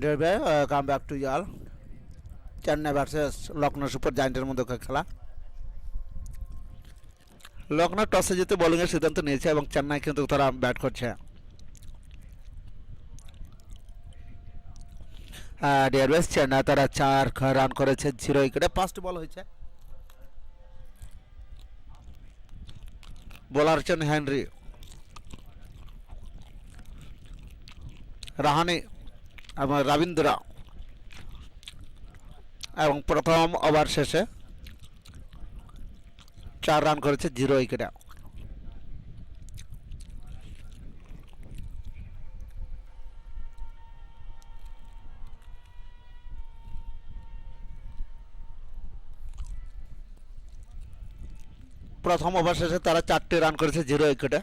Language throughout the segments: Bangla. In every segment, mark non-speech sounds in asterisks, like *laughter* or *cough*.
ডেরবে come back to ইয়াল Chennai versus Lucknow super জায়েন্টের মধ্যে খেলা। লখনৌ টসে জিতে বোলিংয়ের সিদ্ধান্ত নিয়েছে এবং চেন্নাই কিন্তু তারা ব্যাট করছে। ডিয়ারবেস চেন্নাই তারা চার রান করেছে জিরো উইকেটে ফার্স্ট বল হয়েছে। বোলার হেনরি রাহানি এবং রবীন্দ্র। এবং প্রথম ওভার শেষে চার রান করেছে জিরো উইকেটে। প্রথম ওভার শেষে তারা চারটি রান করেছে জিরো উইকেটে।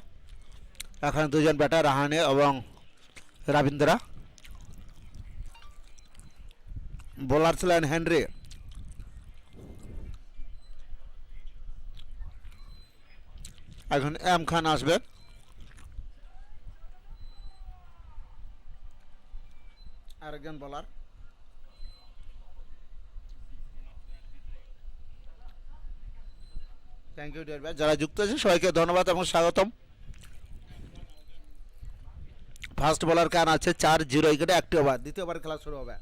এখন দুজন ব্যাটার রাহানে এবং রবীন্দ্রা। বোলার ছিলেন হেনরি। এখন এম খান আসবে। আরেকজন বোলার থ্যাংক ইউ ডিয়ার ভাই। যারা যুক্ত আছে সবাইকে ধন্যবাদ এবং স্বাগতম। ফার্স্ট বোলার কান আছে? চার জিরো উইকেটে একটি ওভার দ্বিতীয় ওভার খেলা শুরু হবে।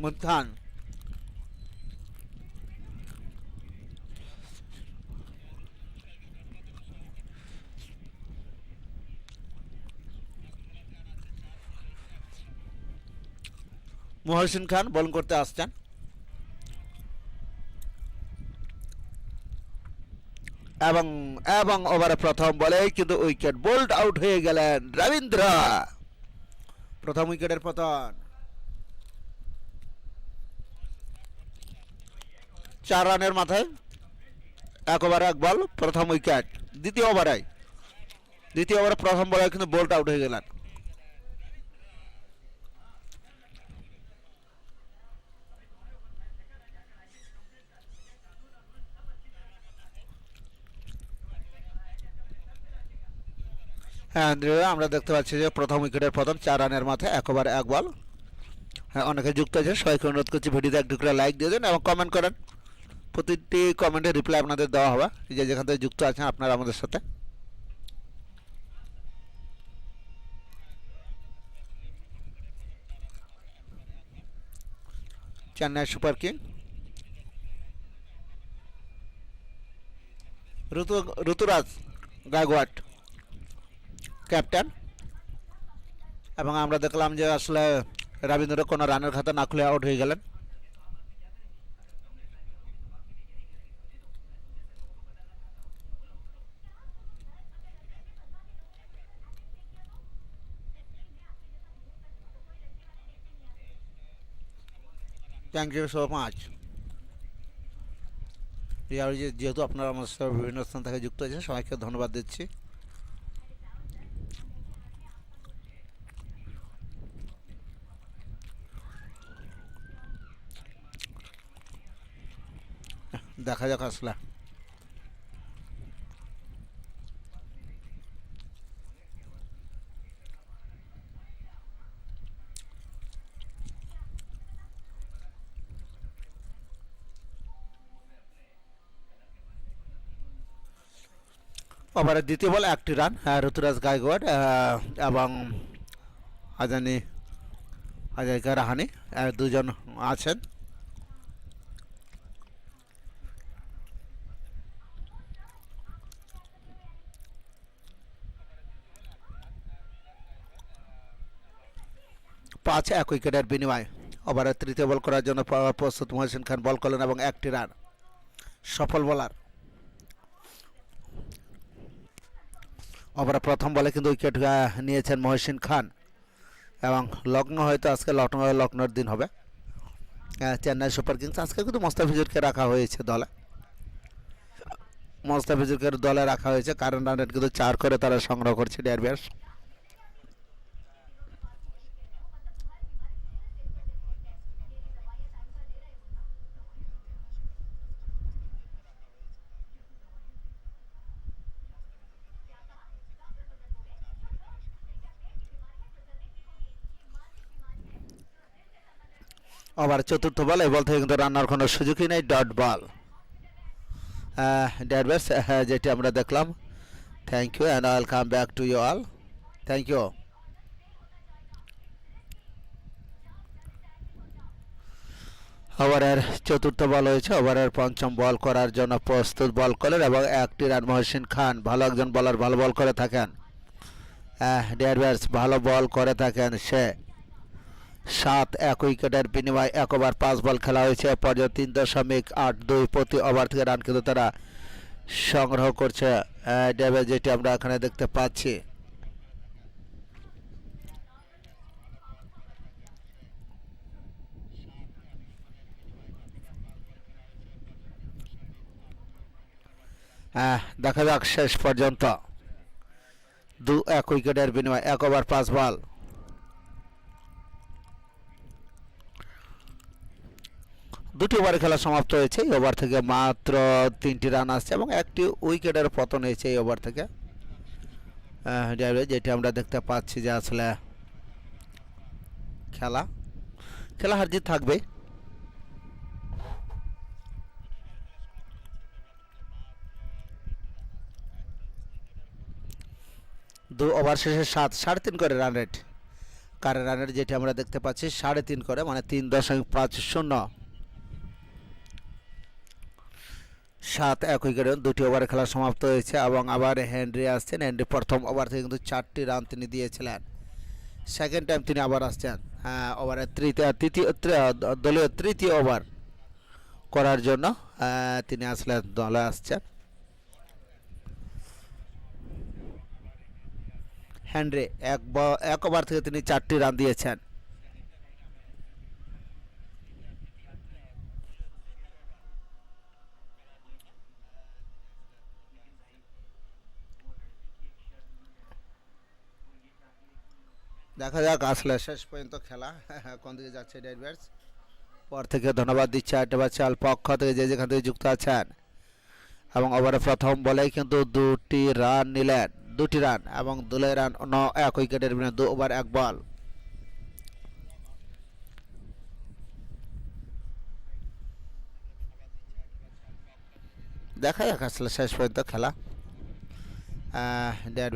মুথান মহসিন খান বোলিং করতে আসছেন এবং এবং ওভারে প্রথম বলে কিন্তু উইকেট বোল্ড আউট হয়ে গেলেন রবীন্দ্র প্রথম উইকেটের পতন চার রানের মাথায়। এক ওভারে এক বল, প্রথম উইকেট। দ্বিতীয় ওভারে। দ্বিতীয় ওভারে প্রথম বলে কিন্তু বোল্ড আউট হয়ে গেলেন। হ্যাঁ আমরা দেখতে পাচ্ছি যে প্রথম উইকেটের প্রথম চার রানের মাথায় একবার এক বল। হ্যাঁ অনেকে যুক্ত আছে সবাইকে অনুরোধ করছি ভিডিওতে একটু করে লাইক দিয়ে দেন এবং কমেন্ট করেন। প্রতিটি কমেন্টের রিপ্লাই আপনাদের দেওয়া হবে। যে যেখান থেকে যুক্ত আছেন আপনারা আমাদের সাথে। Chennai super king. Ritu, Ruturaj Gaikwad captain. এবং আমরা দেখলাম যে আসলে রবীন্দ্র কোনো রানের খাতা না খুলে আউট হয়ে গেলেন। থ্যাংক ইউ সো মাচ যেহেতু আপনারা আমার সাথে বিভিন্ন স্থান থেকে যুক্ত আছেন, সবাইকে ধন্যবাদ দিচ্ছি। দেখা যাক আসলে। ওভারের দ্বিতীয় বল, একটি রান ঋতুরাজ গায়কোয়াড এবং আজানি আজাইকা রাহানি দুজন আছেন। পাঁচ এক উইকেটের বিনিময়ে ওভারে তৃতীয় বল করার জন্য প্রস্তুত মহসিন খান বল করলেন এবং একটি রান। সফল বলার। ওভারে প্রথম বলে কিন্তু উইকেট নিয়েছেন মহসিন খান। এবং লগ্ন হয়তো আজকে লগ্ন লগ্নর দিন হবে। চেন্নাই সুপার কিংস আজকে কিন্তু মোস্তাফিজুরকে রাখা হয়েছে দলে। মোস্তাফিজুরকে দলে রাখা হয়েছে, কারণ রানের কিন্তু চার করে তারা সংগ্রহ করছে ডিয়ারবিয়ার্স আবার চতুর্থ বল, এই বল থেকে কিন্তু রান্নার কোনো সুযোগই নেই ডট বল ডেড ব্যাটস যেটি আমরা দেখলাম। Thank you and I come back to you all thank you ওভারের চতুর্থ বল হয়েছে, ওভারের পঞ্চম বল করার জন্য প্রস্তুত বল করেন এবং একটি রান মহসিন খান, ভালো একজন বলার ভালো বল করে থাকেন। ডেয়ার ভালো বল করে থাকেন সে। সাত এক উইকেটের বিনিময়ে এক ওভার পাঁচ বল খেলা হয়েছে। পর্যন্ত তিন দশমিক আট দুই প্রতি ওভার থেকে রান কিন্তু তারা সংগ্রহ করছে ডেবে যেটি আমরা এখানে দেখতে পাচ্ছি। দেখা যাক শেষ পর্যন্ত। দু এক উইকেটের বিনিময়ে এক ওভার পাঁচ বল। দুটি ওভারে খেলা সমাপ্ত হয়েছে। এই ওভার থেকে মাত্র তিনটি রান আসছে এবং একটি উইকেটের পতন হয়েছে এই ওভার থেকে। যেটি আমরা দেখতে পাচ্ছি যে আসলে খেলা খেলা হার জিত থাকবে দু ওভার শেষে সাত, সাড়ে তিন করে রান রেট কার রান রেট যেটি আমরা দেখতে পাচ্ছি, সাড়ে তিন করে মানে তিন দশমিক পাঁচ শূন্য। সাত এক উইকেটে দুটি ওভারে খেলা সমাপ্ত হয়েছে এবং আবার হেনরি আসছেন। হেনরি প্রথম ওভার থেকে কিন্তু চারটি রান তিনি দিয়েছিলেন। সেকেন্ড টাইম তিনি আবার আসছেন। হ্যাঁ ওভারের তৃতীয় তৃতীয় দলীয় তৃতীয় ওভার করার জন্য আহ, তিনি আসলে দলে আসছেন। হ্যান্ড্রে এক এক ওভার থেকে তিনি চারটি রান দিয়েছেন। দেখা যাক, আসলে শেষ পর্যন্ত খেলা। *laughs* কোন দিকে যাচ্ছে ডেড ব্যাটস পর থেকে ধন্যবাদ দিচ্ছে আটবার চাল পক্ষ থেকে যে যেখান থেকে যুক্ত আছেন। এবং ওভারে প্রথম বলেই কিন্তু দুটি রান নিলেন। দুটি রান এবং দুলে রান ন এক উইকেটের বিনিময়ে দু ওভার এক বল দেখা যাক, আসলে শেষ পর্যন্ত খেলা। ডেড